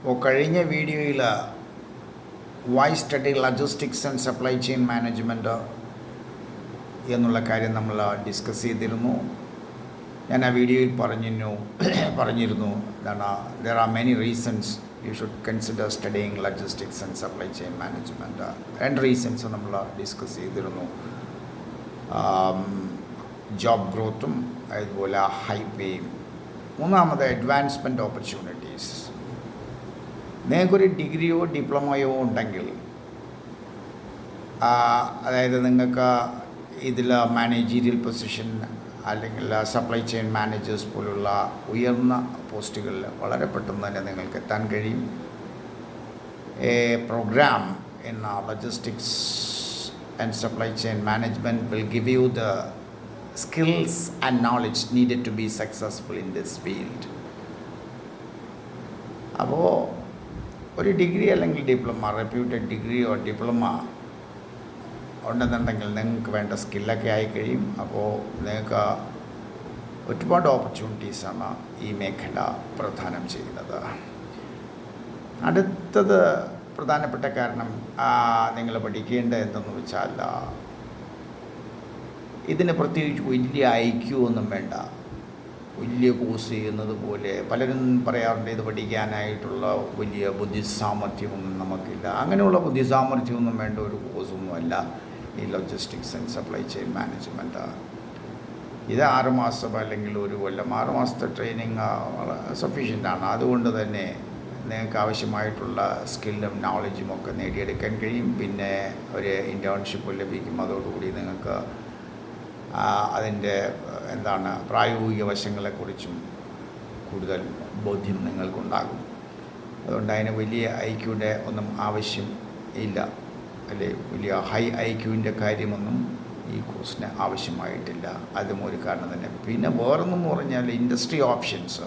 അപ്പോൾ കഴിഞ്ഞ വീഡിയോയിൽ why study logistics and supply chain management എന്നുള്ള കാര്യം നമ്മൾ ഡിസ്കസ് ചെയ്തിരുന്നു. ഞാൻ ആ വീഡിയോയിൽ പറഞ്ഞിരുന്നു പറഞ്ഞിരുന്നു എന്താണ് there are many reasons you should consider studying logistics and supply chain management രണ്ട് റീസൺസ് നമ്മൾ ഡിസ്കസ് ചെയ്തിരുന്നു. ജോബ് ഗ്രോത്തും അതുപോലെ ഹൈ പേയും മൂന്നാമത് അഡ്വാൻസ്മെന്റ് ഓപ്പർച്യൂണിറ്റീസ് നിങ്ങൾക്കൊരു ഡിഗ്രിയോ ഡിപ്ലോമയോ ഉണ്ടെങ്കിൽ അതായത് നിങ്ങൾക്ക് ഇതിൽ മാനേജീരിയൽ പൊസിഷൻ അല്ലെങ്കിൽ സപ്ലൈ ചെയിൻ മാനേജേഴ്സ് പോലുള്ള ഉയർന്ന പോസ്റ്റുകളിൽ വളരെ പെട്ടെന്ന് തന്നെ നിങ്ങൾക്ക് എത്താൻ കഴിയും. A program in logistics and supply chain management will give you the skills and knowledge needed to be successful in this field അപ്പോൾ ഒരു ഡിഗ്രി അല്ലെങ്കിൽ ഡിപ്ലോമ റെപ്യൂട്ടഡ് ഡിഗ്രിയോ ഡിപ്ലോമ ഉണ്ടെന്നുണ്ടെങ്കിൽ നിങ്ങൾക്ക് വേണ്ട സ്കില്ലൊക്കെ ആയിക്കഴിയും കഴിയും. അപ്പോൾ നിങ്ങൾക്ക് ഒരുപാട് ഓപ്പർച്യൂണിറ്റീസാണ് ഈ മേഖല പ്രധാനം ചെയ്യുന്നത്. അടുത്തത് പ്രധാനപ്പെട്ട കാരണം നിങ്ങൾ പഠിക്കേണ്ട എന്തെന്ന് വെച്ചാൽ ഇതിന് പ്രത്യേകിച്ച് വലിയ ഐക്യൂ ഒന്നും വേണ്ട. വലിയ കോഴ്സ് ചെയ്യുന്നത് പോലെ പലരും പറയാറുണ്ട് ഇത് പഠിക്കാനായിട്ടുള്ള വലിയ ബുദ്ധിസാമർഥ്യമൊന്നും നമുക്കില്ല. അങ്ങനെയുള്ള ബുദ്ധിസാമർഥ്യമൊന്നും വേണ്ട ഒരു കോഴ്സൊന്നുമല്ല ഈ logistics and supply chain management ഇത് ആറുമാസം അല്ലെങ്കിൽ ഒരു കൊല്ലം ആറുമാസത്തെ ട്രെയിനിങ് സഫീഷ്യന്റാണ് അതുകൊണ്ട് തന്നെ നിങ്ങൾക്ക് ആവശ്യമായിട്ടുള്ള സ്കില്ലും നോളജും ഒക്കെ നേടിയെടുക്കാൻ കഴിയും. പിന്നെ ഒരു ഇന്റേൺഷിപ്പ് ലഭിക്കും. അതോടുകൂടി നിങ്ങൾക്ക് അതിന്റെ എന്താണ് പ്രായോഗിക വശങ്ങളെക്കുറിച്ചും കൂടുതൽ ബോധ്യം നിങ്ങൾക്കുണ്ടാകും. അതുകൊണ്ട് അതിന് വലിയ ഐക്യൂന്റെ ഒന്നും ആവശ്യം ഇല്ല. അല്ലെ വലിയ ഹൈ ഐക്യൂവിന്റെ കാര്യമൊന്നും ഈ കോഴ്സിന് ആവശ്യമായിട്ടില്ല. അതും ഒരു കാരണം തന്നെ. പിന്നെ വേറൊന്നും പറഞ്ഞാൽ industry options.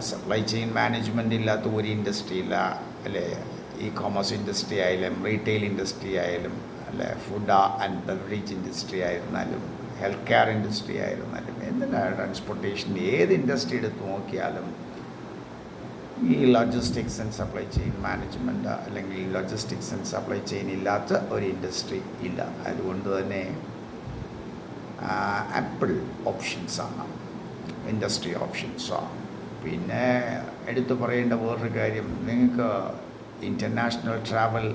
Supply chain management ഇല്ലാത്ത ഒരു ഇൻഡസ്ട്രി ഇല്ല. അല്ലേ ഇ കോമേഴ്സ് ഇൻഡസ്ട്രി ആയാലും റീറ്റെയിൽ ഇൻഡസ്ട്രി ആയാലും അല്ലെ ഫുഡ് ആൻഡ് ബെവറേജ് ഇൻഡസ്ട്രി ആയിരുന്നാലും ഹെൽത്ത് കെയർ ഇൻഡസ്ട്രി ആയിരുന്നാലും എന്തിനാണ് ട്രാൻസ്പോർട്ടേഷൻ ഏത് ഇൻഡസ്ട്രി എടുത്ത് നോക്കിയാലും ഈ logistics and supply chain management അല്ലെങ്കിൽ ലോജിസ്റ്റിക്സ് ആൻഡ് സപ്ലൈ ചെയിൻ ഇല്ലാത്ത ഒരു ഇൻഡസ്ട്രി ഇല്ല. അതുകൊണ്ട് തന്നെ ആപ്പിൾ ഓപ്ഷൻസാണ് ഇൻഡസ്ട്രി ഓപ്ഷൻസാണ് പിന്നെ എടുത്തു പറയേണ്ട വേറൊരു കാര്യം നിങ്ങൾക്ക് ഇന്റർനാഷണൽ ട്രാവൽ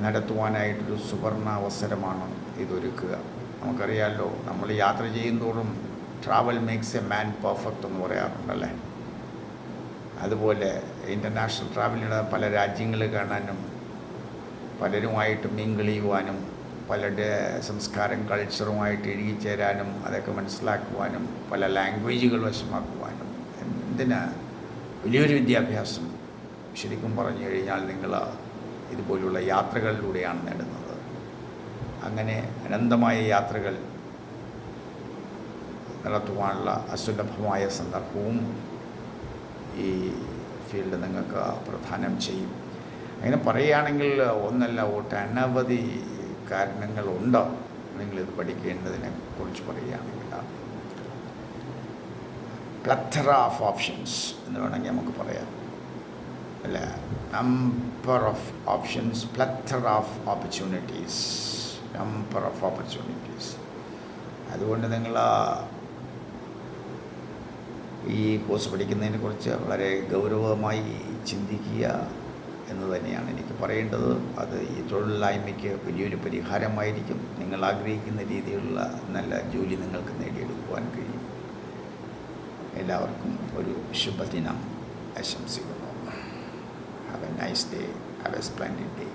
നടത്തുവാനായിട്ടൊരു സുവർണ അവസരമാണ് ഇതൊരുക്കുക. നമുക്കറിയാമല്ലോ നമ്മൾ യാത്ര ചെയ്യുന്തോറും travel makes a man perfect എന്ന് പറയാറുണ്ടല്ലേ? അതുപോലെ ഇന്റർനാഷണൽ ട്രാവലിന് പല രാജ്യങ്ങൾ കാണാനും പലരുമായിട്ട് മിങ്കിൾ ചെയ്യുവാനും പലരുടെ സംസ്കാരം കൾച്ചറുമായിട്ട് ഇഴുകിച്ചേരാനും അതൊക്കെ മനസ്സിലാക്കുവാനും പല ലാംഗ്വേജുകൾ വശമാക്കുവാനും. എന്തിനാ? വലിയൊരു വിദ്യാഭ്യാസം. ശരിക്കും പറഞ്ഞു കഴിഞ്ഞാൽ നിങ്ങൾ ഇതുപോലുള്ള യാത്രകളിലൂടെയാണ് നേടുന്നത്. അങ്ങനെ അനന്തമായ യാത്രകൾ നടത്തുവാനുള്ള അസുലഭമായ സന്ദർഭവും ഈ ഫീൽഡ് നിങ്ങൾക്ക് പ്രധാനം ചെയ്യും. അങ്ങനെ പറയുകയാണെങ്കിൽ ഒന്നല്ല ഒട്ടനവധി കാരണങ്ങളുണ്ട്. നിങ്ങളിത് പഠിക്കേണ്ടതിനെ കുറിച്ച് പറയുകയാണെങ്കിൽ പ്ലത്തറ ഓഫ് ഓപ്ഷൻസ് എന്ന് വേണമെങ്കിൽ നമുക്ക് പറയാം. അല്ല number of options plethora of opportunities number of opportunities അതുകൊണ്ട് നിങ്ങൾ ഈ കോഴ്സ് പഠിക്കുന്നതിനെ കുറിച്ച് വളരെ ഗൗരവമായി ചിന്തിക്കുക എന്ന് തന്നെയാണ് എനിക്ക് പറയേണ്ടത്. അത് ഈ തൊഴിലില്ലായ്മയ്ക്ക് വലിയൊരു പരിഹാരമായിരിക്കും. നിങ്ങൾ ആഗ്രഹിക്കുന്ന രീതിയിലുള്ള നല്ല ജോലി നിങ്ങൾക്ക് നേടിയെടുക്കുവാൻ കഴിയും. എല്ലാവർക്കും ഒരു ശുഭദിനം. ആശംസിക്കുന്നു. Have a nice day. Have a splendid day.